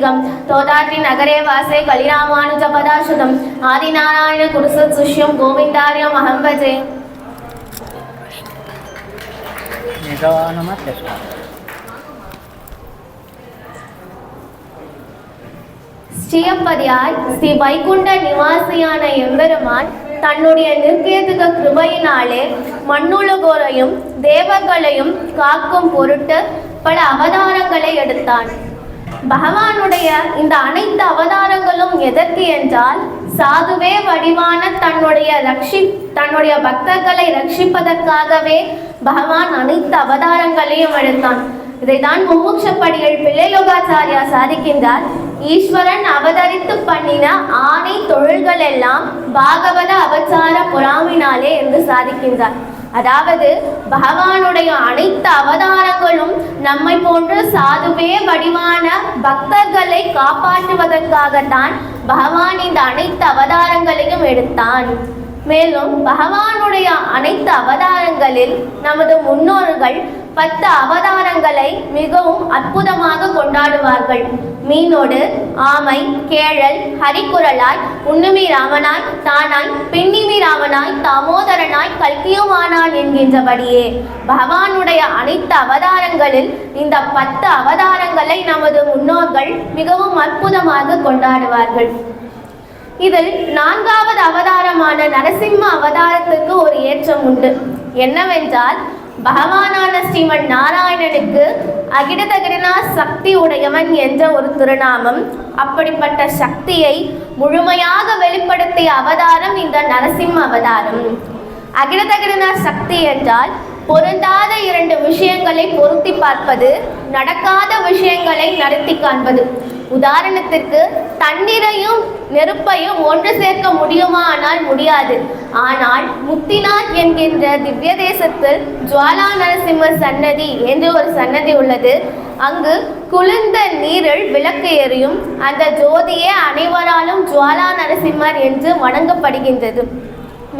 தேசிகம் தோதாற்றி நகரே வாசே கலிராமானுஜ பதாசுதம் ஆதிநாராயண குருசத் சுஷ்யம் கோவிந்தாரியம் அகம் பஜே நிதானமாக பேசலாம் ஸ்ரீயப்பதியாய் ஸ்ரீ வைகுண்ட நிவாசியான எம்பெருமான் தன்னுடைய நிர்கேதுக கிருபையினாலே மண்ணுலகோரையும் தேவர்களையும் காக்கும் பொருட்டு பல அவதாரங்களை எடுத்தான் பகவானுடைய இந்த அனைத்து அவதாரங்களும் எதற்கு என்றால் சாதுவே வடிவான தன்னுடைய ரட்சி தன்னுடைய பக்தர்களை ரட்சிப்பதற்காகவே பகவான் அனைத்து அவதாரங்களையும் எடுத்தான். இதைதான் மும்முட்சப்படிகள் பிள்ளைலோகாச்சாரியா சாதிக்கின்றார். ஈஸ்வரன் அவதரித்து பண்ணின ஆணை தொழில்கள் எல்லாம் பாகவத அவசார புறாமினாலே என்று சாதிக்கின்றார். அதாவது பகவானுடைய அனைத்து அவதாரங்களும் நம்மை போன்று சாதுவே வடிவான பக்தர்களை காப்பாற்றுவதற்காகத்தான் பகவான் இந்த அனைத்து அவதாரங்களையும் எடுத்தான். மேலும் பகவானுடைய அனைத்து அவதாரங்களில் நமது முன்னோர்கள் பத்து அவதாரங்களை மிகவும் அற்புதமாக கொண்டாடுவார்கள். மீனோடு ஆமை கேழல் ஹரிக்குரலாய் உண்ணுமி ராமனாய் தானாய் பெண்ணிமி ராமனாய் தாமோதரனாய் கல்கியுமானான் என்கின்றபடியே. பகவானுடைய அனைத்து அவதாரங்களில் இந்த பத்து அவதாரங்களை நமது முன்னோர்கள் மிகவும் அற்புதமாக கொண்டாடுவார்கள். இதில் நான்காவது அவதாரமான நரசிம்ம அவதாரத்துக்கு ஒரு ஏற்றம் உண்டு. என்னவென்றால் பகவானான ஸ்ரீமன் நாராயணனுக்கு அகிடதகிடனா சக்தி உடையவன் என்ற ஒரு திருநாமம். அப்படிப்பட்ட சக்தியை முழுமையாக வெளிப்படுத்திய அவதாரம் இந்த நரசிம்ம அவதாரம். அகிடதகிடனா சக்தி என்றால் பொருந்தாத இரண்டு விஷயங்களை பொருத்தி பார்ப்பது நடக்காத விஷயங்களை நடத்தி காண்பது. உதாரணத்திற்கு தண்ணீரையும் நெருப்பையும் ஒன்று சேர்க்க முடியுமா ஆனால் முடியாது. ஆனால் முக்திநாத் என்கின்ற திவ்ய தேசத்தில் ஜுவாலா நரசிம்மர் சன்னதி என்று ஒரு சன்னதி உள்ளது. அங்கு குளிர்ந்த நீரில் விளக்கு எறியும் அந்த ஜோதியே அனைவராலும் ஜுவாலா நரசிம்மர் என்று வணங்கப்படுகின்றது.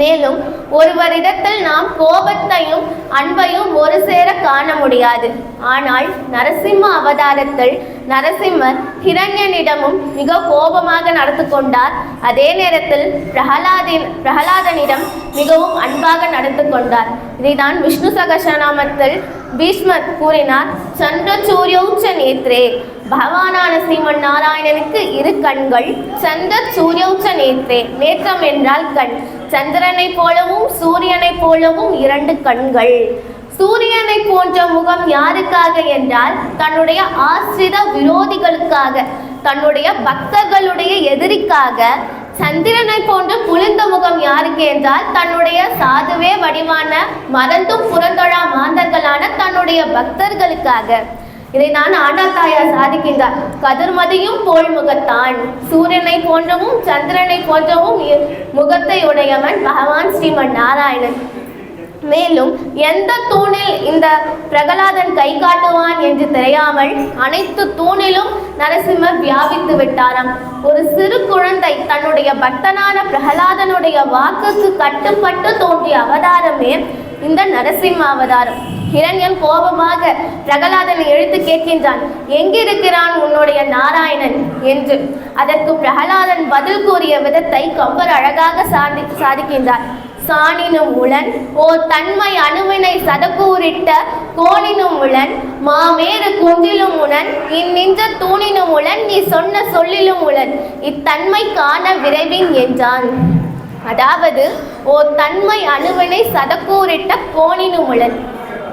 மேலும் ஒருவரிடத்தில் நாம் கோபத்தையும் அன்பையும் ஒரு சேர காண முடியாது. ஆனால் நரசிம்ம அவதாரத்தில் நரசிம்மர் ஹிரண்யனிடமும் மிக கோபமாக நடந்து கொண்டார் அதே நேரத்தில் பிரகலாதின் பிரகலாதனிடம் மிகவும் அன்பாக நடந்து கொண்டார் இதைதான் விஷ்ணு சகசநாமத்தில் பீஷ்மர் கூறினார் சந்திர சூரியோச்ச நேத்ரே பகவானான ஸ்ரீமன் நாராயணனுக்கு இரு கண்கள் சந்திர சூரியோச்ச நேத்ரே நேத்திரம் என்றால் கண் சந்திரனைப் போலவும் சூரியனைப் போலவும் இரண்டு கண்கள். சூரியனை போன்ற முகம் யாருக்காக என்றால் தன்னுடைய ஆசிரித விரோதிகளுக்காக தன்னுடைய பக்தர்களுடைய எதிரிக்காக சந்திரனை போன்று குளிர்ந்த முகம் யாருக்கு என்றால் தன்னுடைய சாதுவே வடிவான மறந்தும் புறந்தொழா மாந்தர்களான தன்னுடைய பக்தர்களுக்காக. இதை நான் ஆண்டாத்தாயார் சாதிக்கின்றார். கதிர்மதியும் போல் முகத்தான். சூரியனை போன்றவும் சந்திரனை போன்றவும் முகத்தை உடையவன் பகவான் ஸ்ரீமன் நாராயணன். மேலும் எந்த தூணில் இந்த பிரகலாதன் கை காட்டுவான் என்று தெரியாமல் அனைத்து தூணிலும் நரசிம்மர் வியாபித்து விட்டாராம். ஒரு சிறு குழந்தை தன்னுடைய பக்தனான பிரகலாதனுடைய வாக்குக்கு கட்டுப்பட்டு தோன்றிய அவதாரமே இந்த நரசிம்ம அவதாரம். இரண்யன் கோபமாக பிரகலாதனை எழுத்து கேட்கின்றான் எங்கிருக்கிறான் உன்னுடைய நாராயணன்? என்று. அதற்கு பிரகலாதன் பதில் கூறிய விதத்தை கம்பர் அழகாக சாதி சாதிக்கின்றார். சாணினும் உளன் ஓர் தன்மை அணுவினை சதக்கூறிட்ட கோணினும் உளன் மாமேறு குன்றிலும் உளன் இந்நின்ற தூணினும் உளன் நீ சொன்ன சொல்லிலும் உளன் இத்தன்மை காண விரைவின் என்றான். அதாவது ஓர் தன்மை அணுவினை சதக்கூறிட்ட கோணினும் உளன்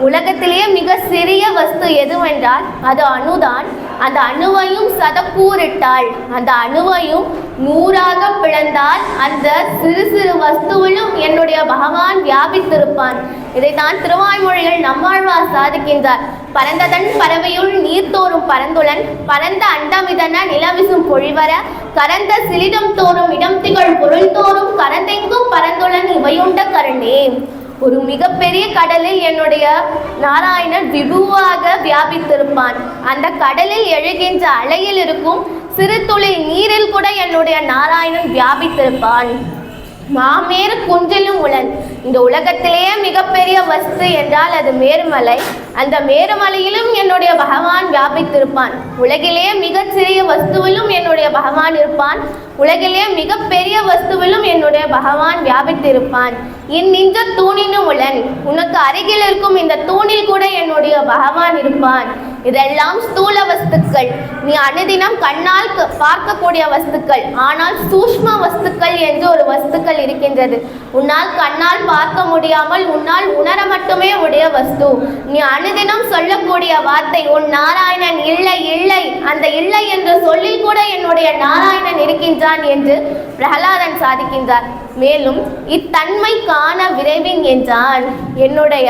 உலகத்திலேயே மிக சிறிய வஸ்து எதுவென்றால் அது அணுதான். அந்த அணுவையும் சதக்கூறிட்டாள். அந்த அணுவையும் நூறாக பிளந்தால் அந்த சிறு சிறு வஸ்துவிலும் என்னுடைய பகவான் வியாபித்திருப்பான் இதைத்தான் திருவாய்மொழியில் நம்மாழ்வார் சாதிக்கின்றார். பரந்ததன் பறவையுள் நீர்த்தோறும் பரந்துளன் பரந்த அண்டமிதன நிலவிசும் பொழிவர கரந்த சிலிடம் தோறும் இடம் திகழ் பொருள் தோறும் கரந்தெங்கும் பரந்துளன் இவையுண்ட கருணே. ஒரு மிகப்பெரிய கடலில் என்னுடைய நாராயணன் விபுவாக வியாபித்திருப்பான். அந்த கடலில் எழுகின்ற அலையில் இருக்கும் சிறு துளி நீரில் கூட என்னுடைய நாராயணன் வியாபித்திருப்பான். மாமேறு குஞ்சிலும் உளன் இந்த உலகத்திலேயே மிகப்பெரிய வஸ்து என்றால் அது மேருமலை. அந்த மேருமலையிலும் என்னுடைய பகவான் வியாபித்திருப்பான். உலகிலேயே மிகச்சிறிய வஸ்துவிலும் என்னுடைய பகவான் இருப்பான். உலகிலேயே மிகப்பெரிய வஸ்துவிலும் என்னுடைய பகவான் வியாபித்திருப்பான். இந்நின்ற தூணினும் உளன் உனக்கு அருகில் இருக்கும் இந்த தூணில் கூட என்னுடைய பகவான் இருப்பான். இதெல்லாம் ஸ்தூல வஸ்துக்கள். நீ அனுதினம் கண்ணால் க- பார்க்கக்கூடிய வஸ்துக்கள். ஆனால் சூஷ்ம வஸ்துக்கள் என்று ஒரு வஸ்துக்கள் இருக்கின்றது. உன்னால் கண்ணால் பார்க்க முடியாமல் உன்னால் உணர மட்டுமே உடைய வஸ்து. நீ அனுதினம் சொல்லக்கூடிய வார்த்தை உன் நாராயணன் இல்லை இல்லை. அந்த இல்லை என்ற சொல்லில் கூட என்னுடைய நாராயணன் இருக்கின்றான் என்று பிரகலாதன் சாதிக்கின்றார். மேலும் இத்தன்மை காண விரைவின் என்றான். என்னுடைய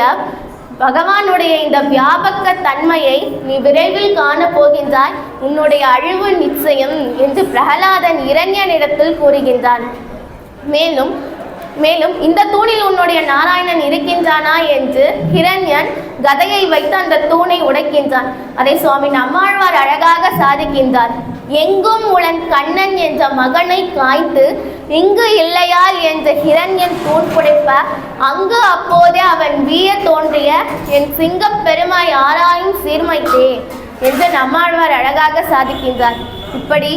பகவானுடைய இந்த வியாபக தன்மையை நீ விரைவில் காணப் போகின்றாய். உன்னுடைய அழிவு நிச்சயம் என்று பிரகலாதன் இரண்யனிடத்தில் கூறுகின்றான். மேலும் மேலும் இந்த தூணில் உன்னுடைய நாராயணன் இருக்கின்றானா என்று ஹிரண்யன் கதையை வைத்து அந்த தூணை உடைக்கின்றான். அதை சுவாமி நம்மாழ்வார் அழகாக சாதிக்கின்றார். எங்கும் உளன் கண்ணன் என்ற மகனை காய்த்து இங்கு இல்லையா என்ற ஹிரண்யன் தூண்புடைப்ப அங்கு அப்போதே அவன் வீய தோன்றிய என் சிங்க பெருமாய் ஆராயும் சீர்மைத்தே என்று நம்மாழ்வார் அழகாக சாதிக்கின்றார். இப்படி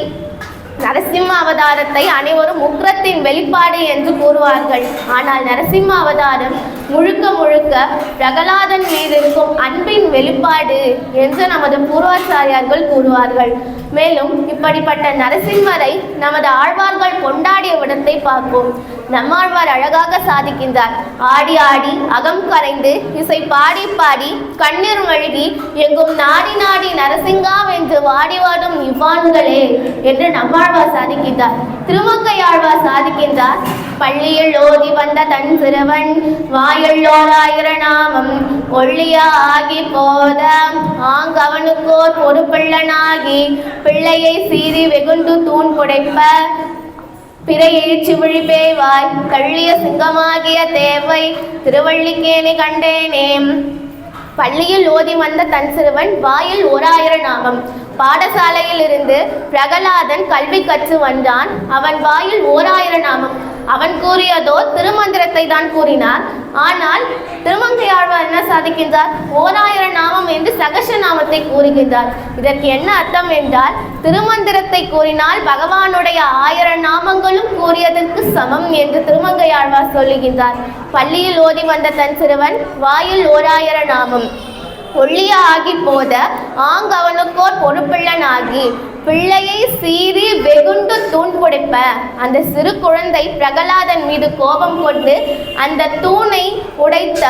நரசிம்ம அவதாரத்தை அனைவரும் உக்ரத்தின் வெளிப்பாடு என்று கூறுவார்கள். ஆனால் நரசிம்ம அவதாரம் முழுக்க முழுக்க பிரகலாதன் மீது இருக்கும் அன்பின் வெளிப்பாடு என்று நமது பூர்வாச்சாரியார்கள் கூறுவார்கள். மேலும் இப்படிப்பட்ட நரசிம்மரை நமது ஆழ்வார்கள் கொண்டாடிய விடத்தை பார்ப்போம். நம்மாழ்வார் அழகாக சாதிக்கின்றார். ஆடி ஆடி அகம் கரைந்து இசை பாடி பாடி கண்ணீர் மழுகி எங்கும் நாடி நாடி நரசிங்காவென்று வாடி வாடும் இவ்வான்களே என்று நம்மாழ்வார் சாதிக்கின்றார். திருமங்கையாழ்வார் சாதிக்கின்றார். பள்ளியில் ஓதி வந்த தன் சிறுவன் வாயுள்ளோராயிர நாமம் ஒள்ளியா ஆகி போத ஆங்கவனுக்கோர் பிள்ளனாகி பிள்ளையை சீறி வெகுண்டு தூண் புடைப்ப எழுச்சி விழிப்பேவாய் கள்ளிய சிங்கமாகிய தேவை திருவள்ளிக்கேணி கண்டேனேம். பள்ளியில் ஓதி வந்த தன் சிறுவன் வாயில் ஓராயிர நாமம் பாடசாலையில் இருந்து பிரகலாதன் கல்வி கற்று வந்தான். அவன் வாயில் ஓராயிர நாமம். அவன் கூறியதோ திருமந்திரத்தை தான் கூறினார். ஆனால் திருமங்கையாழ்வார் என்ன சாதிக்கின்றார்? ஓராயிர நாமம் என்று சகச நாமத்தை கூறுகின்றார். இதற்கு என்ன அர்த்தம் என்றால் திருமந்திரத்தை கூறினால் பகவானுடைய ஆயிரம் நாமங்களும் கூறியதற்கு சமம் என்று திருமங்கையாழ்வார் சொல்லுகின்றார். பள்ளியில் ஓதி வந்த தன் சிறுவன் வாயில் ஓராயிர நாமம். ஒள்ளிய போத ஆங்கவனுக்கோர் பொறுப்பிள்ளனாகி பிள்ளையை சீறி வெகுண்டு தூண் புடைப்ப. அந்த சிறு குழந்தை பிரகலாதன் மீது கோபம் கொண்டு அந்த தூணை உடைத்த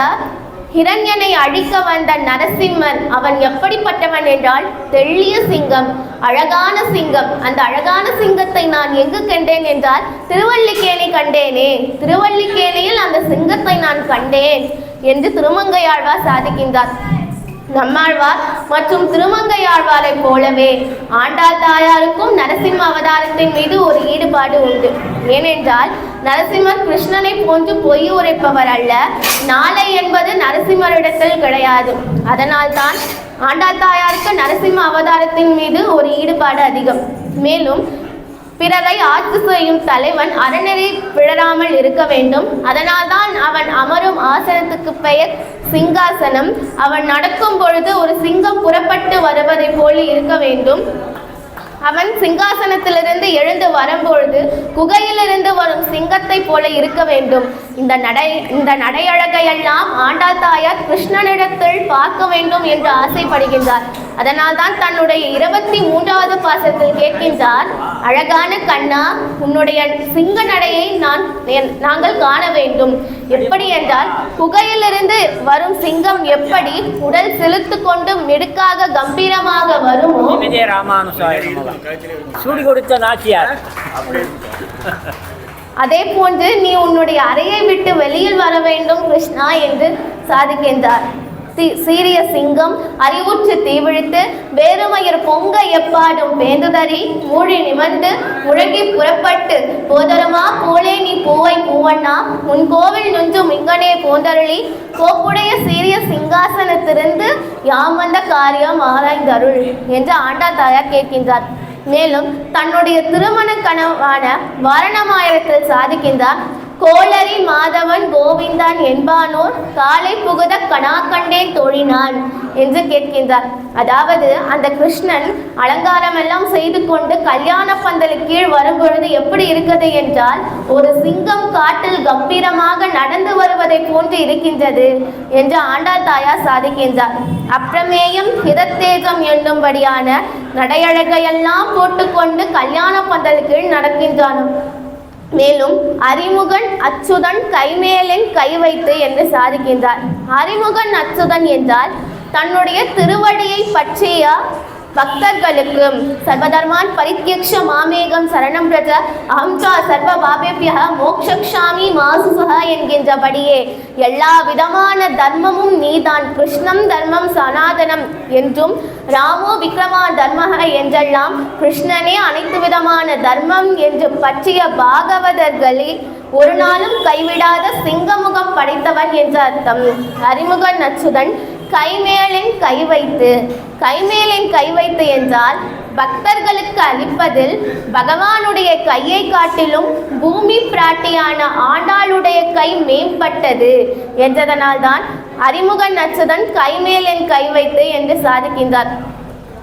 ஹிரண்யனை அழிக்க வந்த நரசிம்மன் அவன் எப்படிப்பட்டவன் என்றால் தெள்ளிய சிங்கம் அழகான சிங்கம். அந்த அழகான சிங்கத்தை நான் எங்கு கண்டேன் என்றால் திருவல்லிக்கேணி கண்டேனே. திருவல்லிக்கேணியில் அந்த சிங்கத்தை நான் கண்டேன் என்று திருமங்கையாழ்வார் சாதிக்கின்றார். நம்மாழ்வார் மற்றும் திருமங்கையாழ்வாரைப் போலவே ஆண்டாள் தாயாருக்கும் நரசிம்ம அவதாரத்தின் மீது ஒரு ஈடுபாடு உண்டு. ஏனென்றால் நரசிம்மர் கிருஷ்ணனை போன்று பொய் உரைப்பவர் அல்ல நாளை என்பது நரசிம்மரிடத்தில் கிடையாது. அதனால்தான் ஆண்டாள் தாயாருக்கு நரசிம்ம அவதாரத்தின் மீது ஒரு ஈடுபாடு அதிகம். மேலும் பிறரை ஆட்சி செய்யும் தலைவன் அறநெறி பிழறாமல் இருக்க வேண்டும். அதனால்தான் அவன் அமரும் ஆசனத்துக்கு பெயர் சிங்காசனம். அவன் நடக்கும் பொழுது ஒரு சிங்கம் புறப்பட்டு வருவதைப் போல இருக்க வேண்டும். அவன் சிங்காசனத்திலிருந்து எழுந்து வரும்பொழுது குகையிலிருந்து வரும் சிங்கத்தைப் போல இருக்க வேண்டும். இந்த நடை இந்த நடையழகையெல்லாம் ஆண்டா தாயார் கிருஷ்ணனிடத்தில் பார்க்க வேண்டும் என்று ஆசைப்படுகின்றார். அதனால்தான் தன்னுடைய இருபத்தி மூன்றாவது பாசத்தில் கேட்கின்றார் அழகான கண்ணா உன்னுடைய சிங்க நடையை நான் நாங்கள் காண வேண்டும். எப்படி என்றால் குகையிலிருந்து வரும் சிங்கம் எப்படி உடல் செலுத்து கொண்டு மிடுக்காக கம்பீரமாக வருமோ? சூடி கொடுத்த நாச்சியார். அதே போன்று நீ உன்னுடைய அறையை விட்டு வெளியில் வர வேண்டும் கிருஷ்ணா என்று சாதிக்கின்றார். சீரிய சிங்கம் அறிவுற்று தீவிழித்து வேறுமயிர் பொங்க எப்பாடும் வேந்துதறி மூழி நிமிர்ந்து முழங்கி புறப்பட்டு போதருமா போலே நீ பூவை பூவண்ணா உன் கோவில் நுஞ்சும் இங்கனே போந்தருளி கோப்புடைய சீரிய சிங்காசனத்திலிருந்து யாம் வந்த காரியம் ஆராய்ந்தருள் என்று ஆண்டா தாயார் கேட்கின்றார். மேலும் தன்னுடைய திருமண கனவான வாரணமாயிரத்தில் சாதிக்கின்றார். கோளரி மாதவன் கோவிந்தன் என்பானோர் காலை புகுத கணாக்கண்டேன் தோழினான் என்று கேட்கின்றார். அதாவது அந்த கிருஷ்ணன் அலங்காரம் எல்லாம் செய்து கொண்டு கல்யாண பந்தல் கீழ் வரும்பொழுது எப்படி இருக்கிறது என்றால் ஒரு சிங்கம் காட்டில் கம்பீரமாக நடந்து வருவதை போன்று இருக்கின்றது என்று ஆண்டாள் தாயார் சாதிக்கின்றார். அப்பிரமேயம் ஹிதத்தேஜம் என்னும்படியான நடையழகையெல்லாம் போட்டுக்கொண்டு கல்யாண பந்தல் கீழ் நடக்கின்றானும். மேலும் அறிமுகன் அச்சுதன் கைமேலின் கை வைத்து என்று சாதிக்கின்றார். அறிமுகன் அச்சுதன் என்றால் தன்னுடைய திருவடியை பற்றிய பக்தர்களுக்கு சர்வதர்மான் பரித்யக்ஷ மாமேகம் சரணம் பிரஜ. அஹம்சா சர்வ பாபேபியா மோக்ஷாமி மாசுசக என்கின்றபடியே எல்லா விதமான தர்மமும் நீதான். கிருஷ்ணம் தர்மம் சனாதனம் என்றும் ராமோ விக்ரமா தர்மக என்றெல்லாம் கிருஷ்ணனே அனைத்து விதமான தர்மம் என்று பற்றிய பாகவதர்களில் ஒரு நாளும் கைவிடாத சிங்கமுகம் படைத்தவன் என்ற அர்த்தம். அறிமுகன் அச்சுதன் கைமேலின் கை வைத்து கைமேலின் கை வைத்து என்றால் பக்தர்களுக்கு அளிப்பதில் பகவானுடைய கையை காட்டிலும் பூமி பிராட்டியான ஆண்டாளுடைய கை மேம்பட்டது என்றதனால்தான் அறிமுக நச்சுதன் கைமேலின் கை வைத்து என்று சாதிக்கின்றார்.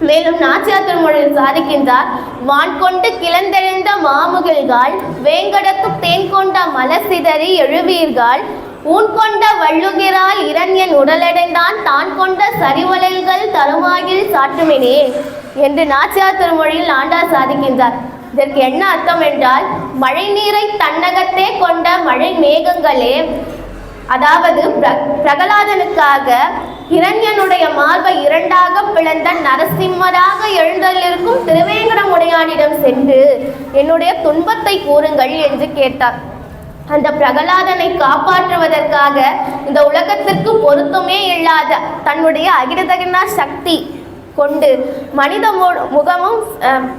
மேலும் நாச்சியாத்திர மொழியில் சாதிக்கின்றார் வான் கொண்டு கிளந்தெழுந்த மாமுகில்கால் வேங்கடத்து தேன் கொண்ட மலசிதறி எழுவீர்கள் ஊன் கொண்ட வள்ளுகிறாள் இரண்யன் உடலடைந்தான் தான் கொண்ட சரிவளைகள் தருமாகில் சாட்டுமினே என்று நாச்சியார் திருமொழியில் ஆண்டார் சாதிக்கின்றார். இதற்கு என்ன அர்த்தம் என்றால் மழை நீரை தன்னகத்தே கொண்ட மழை மேகங்களே அதாவது பிர- பிரகலாதனுக்காக இரண்யனுடைய மார்பை இரண்டாக பிளந்த நரசிம்மராக எழுந்தலிருக்கும் திருவேங்கடமுடையானிடம் சென்று என்னுடைய துன்பத்தை கூறுங்கள் என்று கேட்டார். அந்த பிரகலாதனை காப்பாற்றுவதற்காக இந்த உலகத்திற்கு பொருத்தமே இல்லாத தன்னுடைய அகிடதகினா சக்தி கொண்டு மனித மு- முகமும்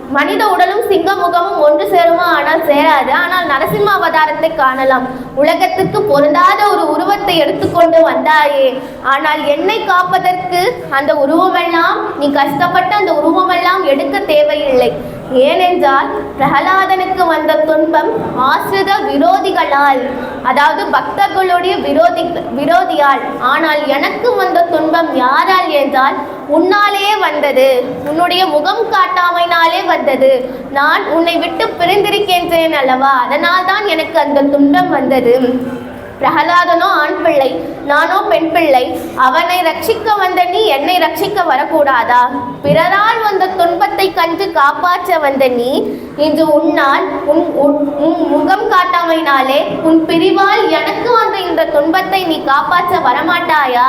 மனித உடலும் சிங்க முகமும் ஒன்று சேருமா? ஆனால் சேராது. ஆனால் நரசிம்ம அவதாரத்தை காணலாம். உலகத்துக்கு பொருந்தாத ஒரு உருவத்தை எடுத்துக்கொண்டு வந்தாயே. ஆனால் என்னை காப்பதற்கு அந்த உருவமெல்லாம் நீ கஷ்டப்பட்டு அந்த உருவமெல்லாம் எடுக்க தேவையில்லை. ஏனென்றால் பிரகலாதனுக்கு வந்த துன்பம் ஆசிரித விரோதிகளால் அதாவது பக்தர்களுடைய விரோதி விரோதியால். ஆனால் எனக்கு வந்த துன்பம் யாரால் என்றால் உன்னாலே வந்தது. உன்னுடைய முகம் காட்டாமைனாலே வந்தது. நான் உன்னை விட்டு பிரிந்திருக்கின்றேன் அல்லவா? அதனால் தான் எனக்கு அந்த துன்பம் வந்தது. பிரகலாதனோ ஆண் பிள்ளை நானோ பெண் பிள்ளை அவனை ரட்சிக்க வந்த நீ என்னை ரட்சிக்க வரக்கூடாதா? பிறரால் வந்த துன்பத்தை கண்டு காப்பாற்ற வந்த நீ இன்று உன்னால் உன் உன் முகம் காட்டாமைனாலே உன் பிரிவால் எனக்கு வந்த இந்த துன்பத்தை நீ காப்பாற்ற வரமாட்டாயா?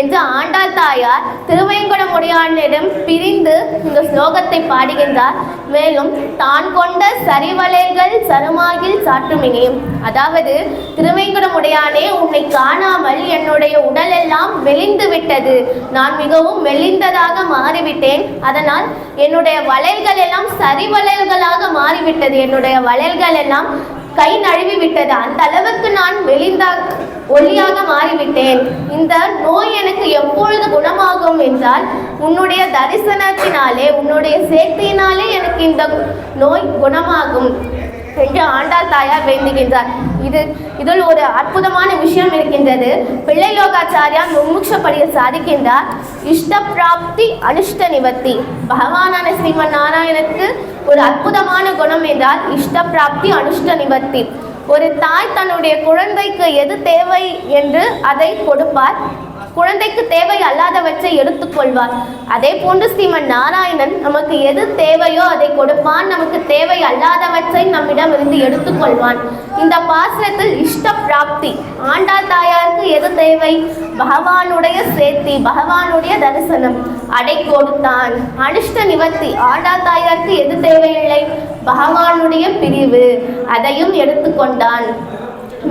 என்று ஆண்டாள் தாயார் திருவேங்கடமுடையானிடம் பிரிந்து இந்த ஸ்லோகத்தை பாடுகின்றார். மேலும் தான் கொண்ட சரிவலைகள் சருமாகில் சாற்றுமினே அதாவது உடையானே உன்னை காணாமல் என்னுடைய உடலெல்லாம் மெலிந்து விட்டது நான் மிகவும் மெலிந்ததாக மாறிவிட்டேன். அதனால் என்னுடைய வளையல்கள் எல்லாம் சரிவளையல்களாக மாறிவிட்டது. என்னுடைய வளையல்கள் எல்லாம் கை நழுவி விட்டது அந்த அளவுக்கு நான் மெலிந்தா ஒல்லியாக மாறிவிட்டேன். இந்த நோய் எனக்கு எப்பொழுது குணமாகும் என்றால் உன்னுடைய தரிசனத்தினாலே உன்னுடைய சேர்த்தியினாலே எனக்கு இந்த நோய் குணமாகும். என்று ஆண்டாள் தாயார் வேண்டுகின்றார். இது இதில் ஒரு அற்புதமான விஷயம் இருக்கின்றது. பிள்ளை லோகாச்சாரியார் மும்முட்சப்படியில் சாதிக்கின்றார். இஷ்ட பிராப்தி அனுஷ்ட நிவர்த்தி. பகவானான ஸ்ரீமன் நாராயணனுக்கு ஒரு அற்புதமான குணம் என்றால் இஷ்ட பிராப்தி அனுஷ்ட நிவர்த்தி. ஒரு தாய் தன்னுடைய குழந்தைக்கு எது தேவை என்று அதை கொடுப்பார். குழந்தைக்கு தேவை அல்லாதவற்றை எடுத்துக்கொள்வார் அதே போன்று ஸ்ரீமன் நாராயணன் நமக்கு எது தேவையோ அதை கொடுப்பான். நமக்கு தேவை அல்லாதவற்றை நம்மிடமிருந்து எடுத்துக்கொள்வான் இந்த பாசனத்தில் இஷ்ட பிராப்தி. ஆண்டாள் தாயாருக்கு எது தேவை? பகவானுடைய சேர்த்தி பகவானுடைய தரிசனம். அடை கொடுத்தான். அனுஷ்ட நிவர்த்தி. ஆண்டாள் தாயாருக்கு எது தேவையில்லை? பகவானுடைய பிரிவு. அதையும் எடுத்துக்கொண்டான்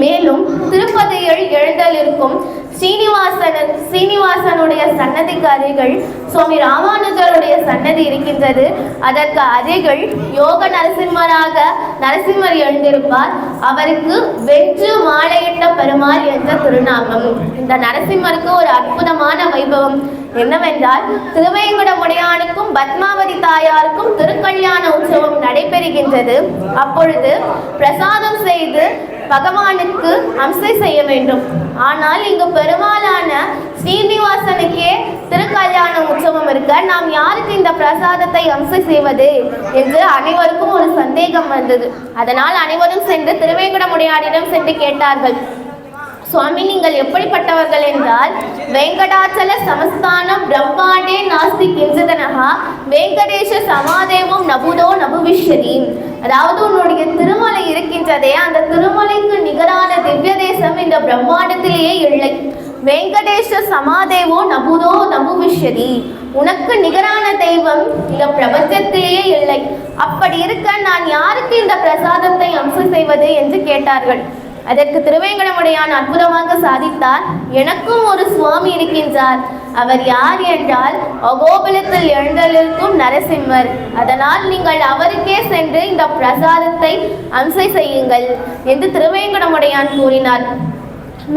மேலும் திருப்பதியில் எழுந்தலிருக்கும் ஸ்ரீனிவாசன் ஸ்ரீனிவாசனுடைய சன்னதிக்கு அருகில் சுவாமி ராமானுஜருடைய சன்னதி இருக்கின்றது. அதற்கு அருகில் யோக நரசிம்மராக நரசிம்மர் எழுந்திருப்பார். அவருக்கு வென்று மாலையிட்ட பெருமாள் என்ற திருநாமம். இந்த நரசிம்மருக்கு ஒரு அற்புதமான வைபவம் என்னவென்றால் திருவேங்கடமுடையானுக்கும் பத்மாவதி தாயாருக்கும் திருக்கல்யாண உற்சவம் நடைபெறுகின்றது. அப்பொழுது பிரசாதம் செய்து பகவானுக்கு அம்சை செய்ய வேண்டும். ஆனால் இங்கு பெருமாளான ஸ்ரீனிவாசனுக்கே திருக்கல்யாண உற்சவம் இருக்க நாம் யாருக்கு இந்த பிரசாதத்தை அம்சை செய்வது என்று அனைவருக்கும் ஒரு சந்தேகம் வந்தது. அதனால் அனைவரும் சென்று திருவேங்கடமுடையாரிடம் சென்று கேட்டார்கள். சுவாமி நீங்கள் எப்படிப்பட்டவர்கள் என்றால் வெங்கடாச்சல சமஸ்தானம் பிரம்மாண்டே நாஸ்தி கிஞ்சதனகா வெங்கடேஷ சமாதேவம் நபுதோ நபுவிஷ்யதி. அதாவது உன்னுடைய திருமலை இருக்கின்றதே அந்த திருமலைக்கு நிகரான திவ்ய தேசம் இந்த பிரம்மாண்டத்திலேயே இல்லை. வெங்கடேஷ சமாதேவோ நபுதோ நபுவிஷ்யதி. உனக்கு நிகரான தெய்வம் இந்த பிரபஞ்சத்திலேயே இல்லை. அப்படி இருக்க நான் யாருக்கு இந்த பிரசாதத்தை அம்சம் செய்வது என்று கேட்டார்கள். அதற்கு திருவேங்கடமுடையான் அற்புதமாக சாதித்தார். எனக்கும் ஒரு சுவாமி இருக்கின்றார். அவர் யார் என்றால் அகோபலத்தில் எழுந்தலிருக்கும் நரசிம்மர். அதனால் நீங்கள் அவருக்கே சென்று இந்த பிரசாதத்தை அம்சை செய்யுங்கள் என்று திருவேங்கடமுடையான் கூறினார்.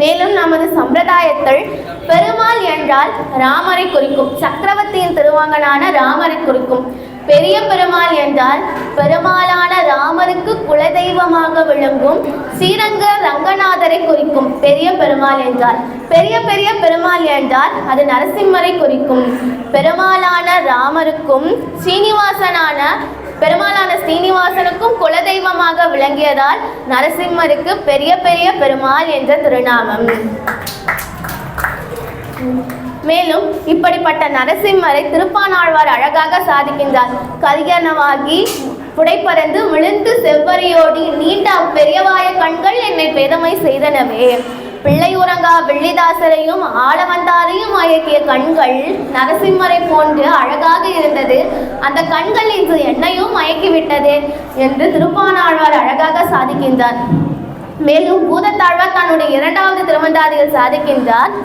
மேலும் நமது சம்பிரதாயத்தில் பெருமாள் என்றால் ராமரை குறிக்கும் சக்கரவர்த்தியின் திருவாங்கனான ராமரை குறிக்கும். பெரிய பெருமாள் என்றால் பெருமாளான ராமருக்கு குலதெய்வமாக விளங்கும் ஸ்ரீரங்க ரங்கநாதரை குறிக்கும் பெரிய பெருமாள் என்றால். பெரிய பெரிய பெருமாள் என்றால் அது நரசிம்மரை குறிக்கும். பெருமாளான ராமருக்கும் ஸ்ரீனிவாசனான பெருமாளான ஸ்ரீனிவாசனுக்கும் குலதெய்வமாக விளங்கியதால் நரசிம்மருக்கு பெரிய பெரிய பெருமாள் என்ற திருநாமம். மேலும் இப்படிப்பட்ட நரசிம்மரை திருப்பானாழ்வார் அழகாக சாதிக்கின்றார். கல்யாணமாகி புடைப்பறந்து விழுந்து செவ்வரியோடி நீண்ட பெரியவாய கண்கள் என்னை பெருமை செய்தனவே. பிள்ளையுறங்கா வெள்ளிதாசரையும் ஆளவந்தாரையும் அயக்கிய கண்கள் நரசிம்மரை போன்று அழகாக இருந்தது. அந்த கண்கள் இன்று என்னையும் மயக்கிவிட்டது என்று திருப்பானாழ்வார் அழகாக சாதிக்கின்றார். மேலும் பூதத்தாழ்வார் தன்னுடைய இரண்டாவது திருமண்டாதியில் சாதிக்கின்றார்.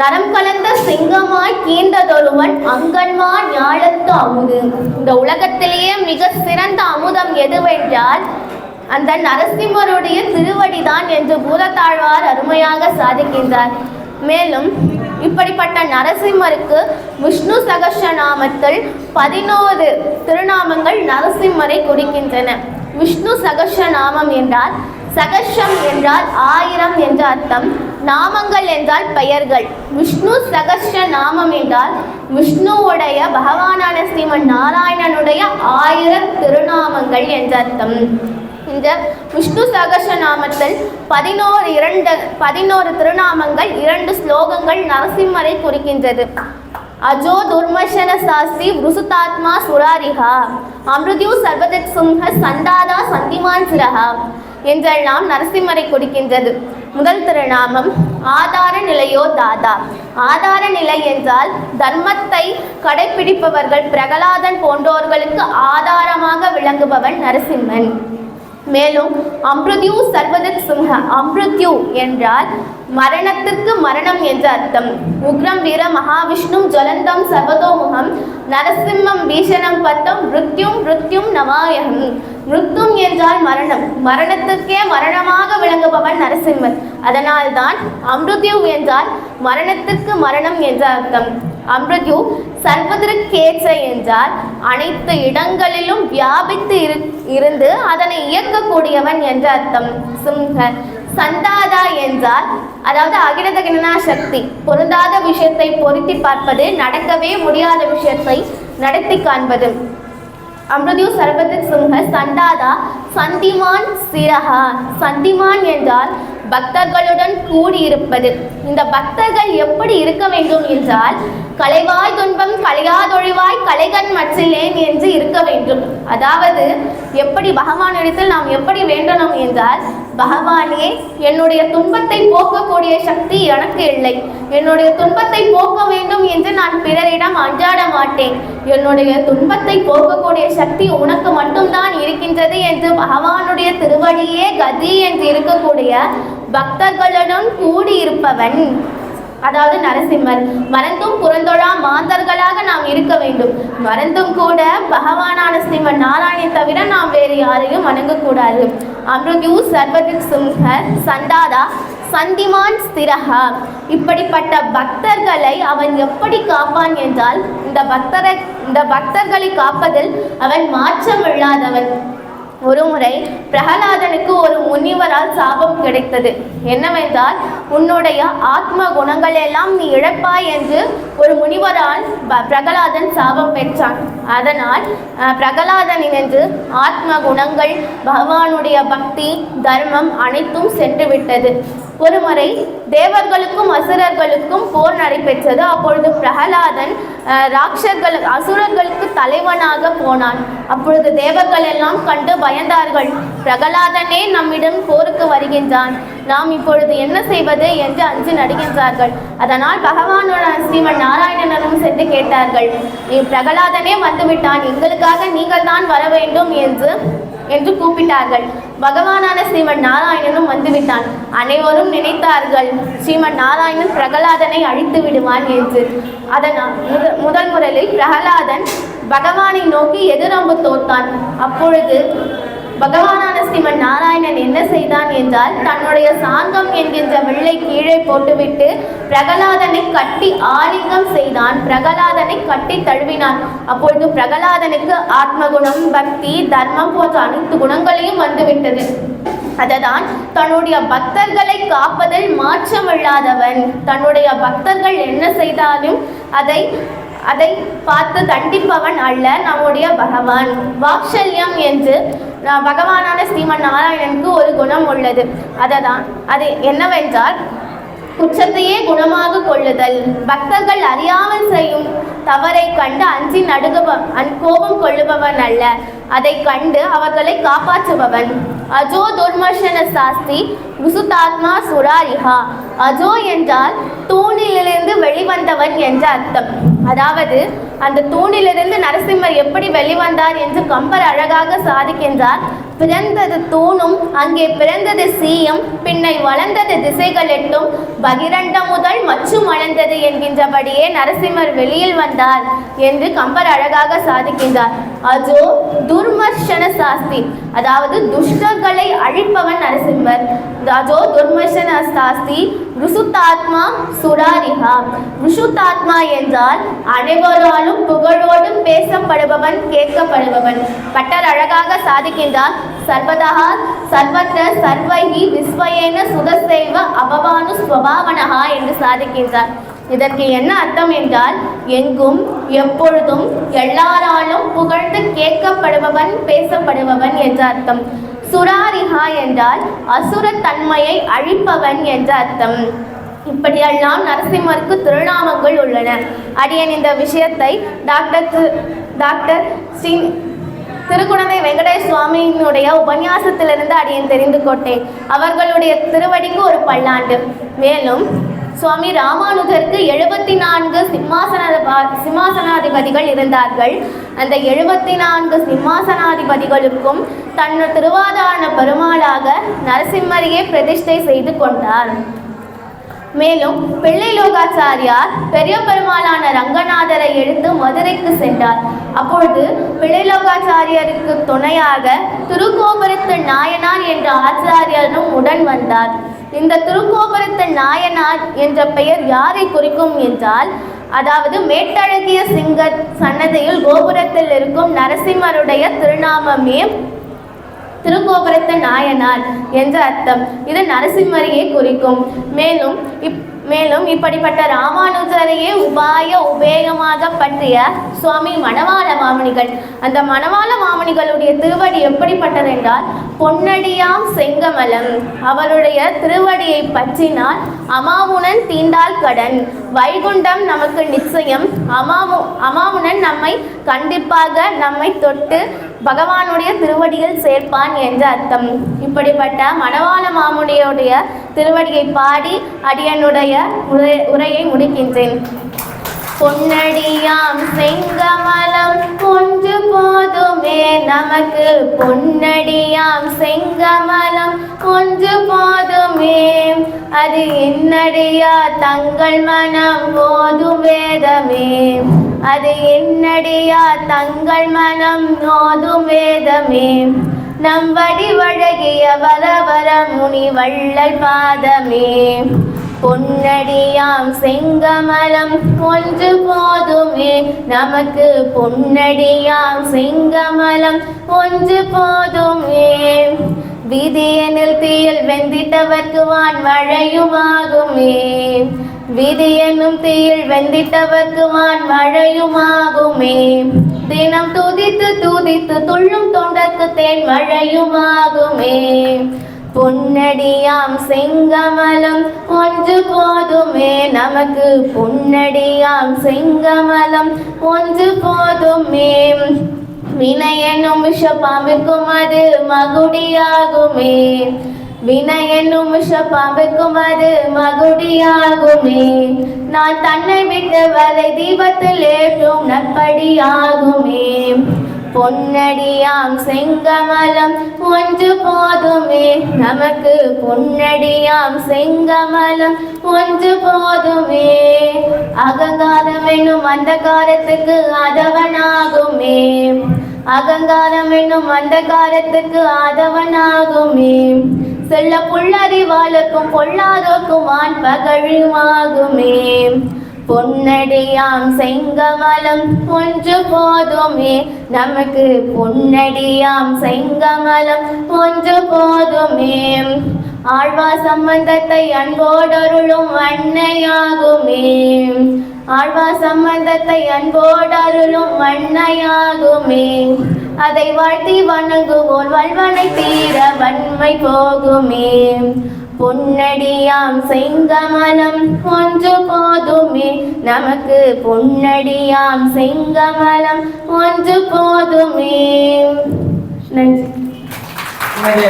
நரம் கலந்த சிங்கமாய் கீண்டதொருவன் அங்கன்மா ஞாழத்து அமுது. இந்த உலகத்திலேயே மிக சிறந்த அமுதம் எதுவென்றால் அந்த நரசிம்மருடைய திருவடிதான் என்று பூதத்தாழ்வார் அருமையாக சாதிக்கின்றார். மேலும் இப்படிப்பட்ட நரசிம்மருக்கு விஷ்ணு சகஸ்ரநாமத்தில் பதினோரு திருநாமங்கள் நரசிம்மரை குறிக்கின்றன. விஷ்ணு சகஸ்ரநாமம் என்றால் சகசம் என்றால் ஆயிரம் என்ற அர்த்தம். நாமங்கள் என்றால் பெயர்கள். விஷ்ணு சகஸ்ர நாமம் என்றால் விஷ்ணுவுடைய பகவானான ஸ்ரீமன் நாராயணனுடைய ஆயிரம் திருநாமங்கள் என்ற அர்த்தம். இந்த விஷ்ணு சகஸ்ர நாமத்தில் பதினோரு இரண்டு பதினோரு திருநாமங்கள் இரண்டு ஸ்லோகங்கள் நரசிம்மரை குறிக்கின்றது. அஜோ துர்மஷன சாஸ்தி விருசுதாத்மா சுராரிகா. அமிர்தியூ சர்வதத் சும்ஹ சந்தாதா சந்திமான் சிரஹா. என்றெல்லாம் நரசிம்மரை கொடுக்கின்றது. முதல் திருநாமம் ஆதார நிலையோ தாதா. ஆதார நிலை என்றால் தர்மத்தை கடைபிடிப்பவர்கள் பிரகலாதன் போன்றோர்களுக்கு ஆதாரமாக விளங்குபவன் நரசிம்மன். மேலும் அம்ருத்யு சர்வதத் சிம்ஹ. அம்ருத்யு என்றால் மரணத்திற்கு மரணம் என்ற அர்த்தம். உக்ரம் வீர மகாவிஷ்ணு ஜலந்தம் சர்வதோமுகம். நரசிம்மம் பீஷணம் பட்டம் மிருத்யும் மிருத்யும் நவாயகம். மிருத்தும் என்றால் மரணம். மரணத்துக்கே மரணமாக விளங்குபவன் நரசிம்மன். அதனால்தான் அம்ருத்யு என்றால் மரணத்துக்கு மரணம் என்ற அர்த்தம். அம்ருத்யு சர்வதற்கேற்ற என்றால் அனைத்து இடங்களிலும் வியாபித்து இரு இருந்து அதனை இயக்கக்கூடியவன் என்ற அர்த்தம். சிம்ஹ சந்தாதா என்றால் அதாவது அகிடதகினா சக்தி பொருந்தாத விஷயத்தை பொருத்தி பார்ப்பது நடக்கவே முடியாத விஷயத்தை நடத்தி காண்பது. அமிர்தியு சர்வதி சிம்ஹ சந்தாதா சந்திமான் சிரஹா. சந்திமான் என்றால் பக்தர்களுடன் கூடியிருப்பது. இந்த பக்தர்கள் எப்படி இருக்க வேண்டும் என்றால் கலைவாய் துன்பம் கலையாதொழிவாய் கலைகண் மற்றிலேன் என்று இருக்க வேண்டும். அதாவது எப்படி பகவானிடத்தில் நாம் எப்படி வேண்டணும் என்றால் பகவானே என்னுடைய துன்பத்தை போக்கக்கூடிய சக்தி எனக்கு இல்லை. என்னுடைய துன்பத்தை போக்க வேண்டும் என்று நான் பிறரிடம் அஞ்சாட மாட்டேன். என்னுடைய துன்பத்தை போக்கக்கூடிய சக்தி உனக்கு மட்டும்தான் இருக்கின்றது என்று பகவானுடைய திருவடியே கதி என்று இருக்கக்கூடிய பக்தர்களுடன் கூடியிருப்பவன். அதாவது நரசிம்மர் மறந்தும் புறந்தொழா மாந்தர்களாக நாம் இருக்க வேண்டும். மறந்தும் கூட பகவானான ஸ்ரீமன் நாராயணை தவிர நாம் வேறு யாரையும் வணங்கக்கூடாது. அமிர்தூ சர்வதிக் சிம்ஹ சண்டாதா சந்திமான் ஸ்திரஹா. இப்படிப்பட்ட பக்தர்களை அவன் எப்படி காப்பான் என்றால் இந்த பக்தரை இந்த பக்தர்களை காப்பதில் அவன் மாற்றம் இல்லாதவன் ஒருமுறை பிரகலாதனுக்கு ஒரு முனிவரால் சாபம் கிடைத்தது. என்னவென்றால் உன்னுடைய ஆத்ம குணங்கள் எல்லாம் நீ இழப்பாய் என்று ஒரு முனிவரால் பிரகலாதன் சாபம் பெற்றான். அதனால் பிரகலாதன் இணைந்து ஆத்ம குணங்கள் பகவானுடைய பக்தி தர்மம் அனைத்தும் சென்று விட்டது ஒருமுறை தேவர்களுக்கும் அசுரர்களுக்கும் போர் நடைபெற்றது. அப்பொழுது பிரகலாதன் ராட்சர்கள் அசுரர்களுக்கு தலைவனாக போனான். அப்பொழுது தேவர்கள் எல்லாம் கண்டு பயந்தார்கள். பிரகலாதனே நம்மிடம் போருக்கு வருகின்றான். நாம் இப்பொழுது என்ன செய்வது என்று அஞ்சு நடுகின்றார்கள். அதனால் பகவானோட ஸ்ரீமன் நாராயணனும் சென்று கேட்டார்கள். "நீ பிரகலாதனே வந்துவிட்டான். எங்களுக்காக நீங்கள் தான் வர வேண்டும் என்று என்று கூப்பிட்டார்கள். பகவானான ஸ்ரீமன் நாராயணனும் வந்துவிட்டான். அனைவரும் நினைத்தார்கள் ஸ்ரீமன் நாராயணன் பிரகலாதனை அழித்து விடுவான் என்று. அதனால் முதல் முதல் முறையில் பிரகலாதன் பகவானை நோக்கி எதிரம்பு தோத்தான். அப்பொழுது பகவானான ஸ்ரீமன் நாராயணன் என்ன செய்தான் என்றால் தன்னுடைய சாங்கம் என்கின்ற வில்லை கீழே போட்டுவிட்டு பிரகலாதனை கட்டி ஆலிங்கம் செய்தான். பிரகலாதனை கட்டி தழுவினான். அப்பொழுது பிரகலாதனுக்கு ஆத்மகுணம் பக்தி தர்மம் போன்ற அனைத்து குணங்களையும் வந்துவிட்டது. அததான் தன்னுடைய பக்தர்களை காப்பதில் மாற்றமில்லாதவன். தன்னுடைய பக்தர்கள் என்ன செய்தாலும் அதை அதை பார்த்து தண்டிப்பவன் அல்ல நம்முடைய பகவான். வாக்ஷல்யம் என்று பகவானான ஸ்ரீமன் நாராயணனுக்கு ஒரு குணம் உள்ளது. அததான் அது என்னவென்றால் குற்றத்தையே குணமாக கொள்ளுதல். பக்தர்கள் அறியாமல் செய்யும் தவறை கண்டு அஞ்சி நடுகுப அன் கோபம் கொள்ளுபவன் அல்ல. அதை கண்டு அவர்களை காப்பாற்றுபவன். அஜோ துர்மர்ஷன சாஸ்தி உசுதாத்மா சுராரிஹா. அஜோ என்றால் தூணிலிருந்து வெளிவந்தவன் என்ற அர்த்தம். அதாவது அந்த தூணிலிருந்து நரசிம்மர் எப்படி வெளிவந்தார் என்று கம்பர் அழகாக சாதிக்கின்றார். பிறந்தது தூணும் அங்கே பிறந்தது சீயும் பின்னை வளர்ந்தது திசைகள் எட்டும் பகிரண்ட முதல் மச்சு வளர்ந்தது என்கின்றபடியே நரசிம்மர் வெளியில் வந்தார் என்று கம்பர் அழகாக சாதிக்கின்றார். அஜோ துர்மர்ஷன சாஸ்தி அதாவது துஷ்டர்களை அழிப்பவன் நரசிம்மர். அஜோ துர்மர்ஷன சாஸ்தி ருசுத்தாத்மா சுராரிஹா ருஷுத்தாத்மா என்றால் அனைவராலும் புகழோடும் பேசப்படுபவன் கேட்கப்படுபவன். பட்டர் அழகாக சாதிக்கின்றார். சர்வதா சர்வத்த சர்வகி விஸ்வயேன சுதசைவ அபவானு ஸ்வபாவனஹா என்று சாதிக்கின்றார். இதற்கு என்ன அர்த்தம் என்றால் எங்கும் எப்பொழுதும் எல்லாராலும் புகழ்ந்து கேட்கப்படுபவன் பேசப்படுபவன் என்ற அர்த்தம். சுராரிஹா என்றால் அசுர தன்மையை அழிப்பவன் என்ற அர்த்தம். இப்படியெல்லாம் நரசிம்மருக்கு திருநாமங்கள் உள்ளன. அடியன் இந்த விஷயத்தை டாக்டர் திரு- டாக்டர் ஸ்ரீ திருக்குழந்தை வெங்கடேஷ் சுவாமியினுடைய உபன்யாசத்திலிருந்து அடியன் தெரிந்து கொண்டேன். அவர்களுடைய திருவடிக்கு ஒரு பல்லாண்டு. மேலும் சுவாமி ராமானுஜருக்கு எழுபத்தி நான்கு சிம்மாசன சிம்மாசனாதிபதிகள் இருந்தார்கள். அந்த எழுபத்தி நான்கு சிம்மாசனாதிபதிகளுக்கும் தன் திருவாதாரண பெருமாளாக நரசிம்மரையே பிரதிஷ்டை செய்து கொண்டார். மேலும் பிள்ளை லோகாச்சாரியார் பெரிய பெருமாளான ரங்கநாதரை எடுத்து மதுரைக்கு சென்றார். அப்பொழுது பிள்ளை லோகாச்சாரியருக்கு துணையாக திருக்கோபுரத்து நாயனார் என்ற ஆச்சாரியரும் உடன் வந்தார். இந்த திருக்கோபுரத்து நாயனார் என்ற பெயர் யாரை குறிக்கும் என்றால் அதாவது மேட்டழகிய சிங்க சன்னதியில் கோபுரத்தில் இருக்கும் நரசிம்மருடைய திருநாமமே திருக்கோபுரத்து நாயனார் என்ற அர்த்தம். இது நரசிம்மரையே குறிக்கும். மேலும் இப் மேலும் இப்படிப்பட்ட ராமானுஜரையே உபாய உபேகமாக பற்றிய சுவாமி மணவாள மாமணிகள் அந்த மணவாள மாமணிகளுடைய திருவடி எப்படிப்பட்டது என்றால் பொன்னடியாம் செங்கமலம். அவருடைய திருவடியை பற்றினால் அமாமுனன் தீண்டால் கடன். வைகுண்டம் நமக்கு நிச்சயம். அமாமு அமாமுனன் நம்மை கண்டிப்பாக நம்மை தொட்டு பகவானுடைய திருவடியில் சேர்ப்பான் என்ற அர்த்தம். இப்படிப்பட்ட மணவாள மாமுனியுடைய திருவடியை பாடி அடியனுடைய உரை உரையை முடிக்கின்றேன். பொன்னடியாம் செங்கமலம் பொன் போதுமே நமக்கு பொன்னடியாம் செங்கமலம். ஒன்று போதுமே அது என்னடியா? தங்கள் மனம் போதும் வேதமே. அது என்னடியா? தங்கள் மனம் நோதும் வேதமே. நம் வடிவழகிய வரவர முனி வள்ளல் பாதமே. பொன்னடியாம் செங்கமலம் ஒன்று போதுமே. நமக்கு பொன்னடியாம் செங்கமலம் ஒன்று போதுமே. விதியனில் தீயில் வெந்திட்டவர்க்கு வான் மழையுமாகுமே விதியனும் என்னும் தீயில் வெந்திட்டவர்க்கு வான் மழையுமாகுமே தினம் துதித்து துதித்து துள்ளும் தொண்டர்க்கு தேன் மழையுமாகுமே பொன்னடியாம் செங்கமலம். ஒன்று போதுமே நமக்கு பொன்னடியாம் செங்கமலம். ஒன்று போதுமே வினயனும் விஷப்பாம்பிற்கும் அது மகுடியாகுமே. வினயனும் விஷப்பாம்பிற்கும் அது மகுடியாகுமே. நான் தன்னை விட்டு வலை தீபத்தில் ஏற்றும் நற்படியாகுமே. பொன்னடியாம் செங்கமலம். ஒன்று போதுமே நமக்கு பொன்னடியாம் செங்கமலம். ஒன்று போதுமே அகங்காரம் என்னும் அந்த காலத்துக்கு அதவனாகுமே அகங்காரம் என்னும் அந்த காலத்துக்கு ஆதவனாகுமே. செல்ல புள்ளறிவாளுக்கும் பொல்லாதோக்கும் ஆண் பகழுமாகுமே பொன்னடியாம் செங்கமலம் ஒன்று போதுமே. நமக்கு பொன்னடியாம் செங்கமலம் ஒன்று போதுமே. ஆழ்வா சம்பந்தத்தை அன்போடருளும் அன்னையாகுமே. ஆழ்வா சம்பந்தத்தை அன்போடருளும் அன்னையாகுமே. அதை வாழ்த்தி வணங்குவோர் வல்வனை தீர வன்மை போகுமே. பொன்னடியாம் செங்கமலம். ஒன்று போதுமே நமக்கு பொன்னடியாம் செங்கமலம். ஒன்று போதுமே. நன்றி. நமது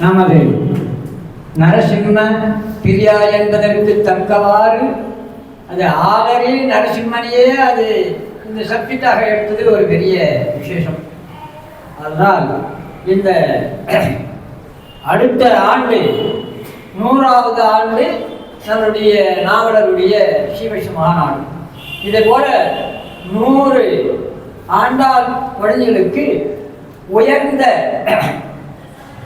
நமது நரசிம்ம பிரியா என்பதற்கு தக்கவாறு அது ஆதரில் நரசிம்மனையே அது இந்த சப்ஜெக்டாக எடுத்தது ஒரு பெரிய விசேஷம். அதனால் இந்த அடுத்த ஆண்டு நூறாவது ஆண்டு நம்மளுடைய நாவலருடைய சீவசி மாநாடு. இதே போல நூறு ஆண்டாள் குழந்தைகளுக்கு உயர்ந்த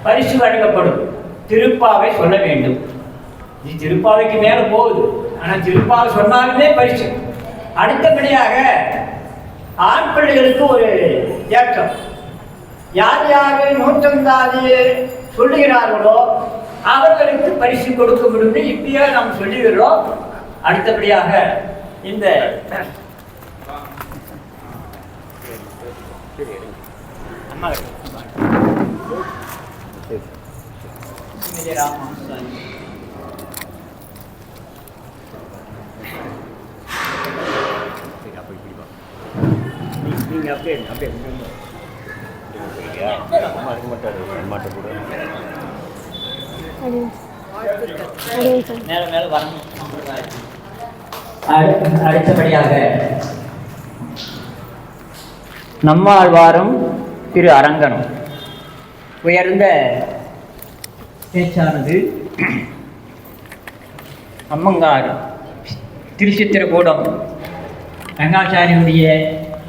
பரிசு வழங்கப்படும். திருப்பாவை சொல்ல வேண்டும். இது திருப்பாவைக்கு மேல போகுது. ஆனால் திருப்பாவை சொன்னாலுமே பரிசு. அடுத்தபடியாக ஆண் பிள்ளைகளுக்கு ஒரு ஏற்றம். யார் யார் நூற்றந்தாதி சொல்லுகிறார்களோ அவர்களுக்கு பரிசு கொடுக்க முடிந்து இப்பயே நாம் சொல்லுகிறோம் அடுத்தபடியாக இந்த நீங்க அப்படியே அப்படியே. இருக்க மாட்டாரு அம்மாட்ட கூட மேல மேல வரணும் அடுத்தபடியாக நம்மாழ்வாரும் திரு அரங்கனும் உயர்ந்த பேச்சானது அம்மங்காறு திருச்சித்திரகூடம் ரங்காச்சாரியுடைய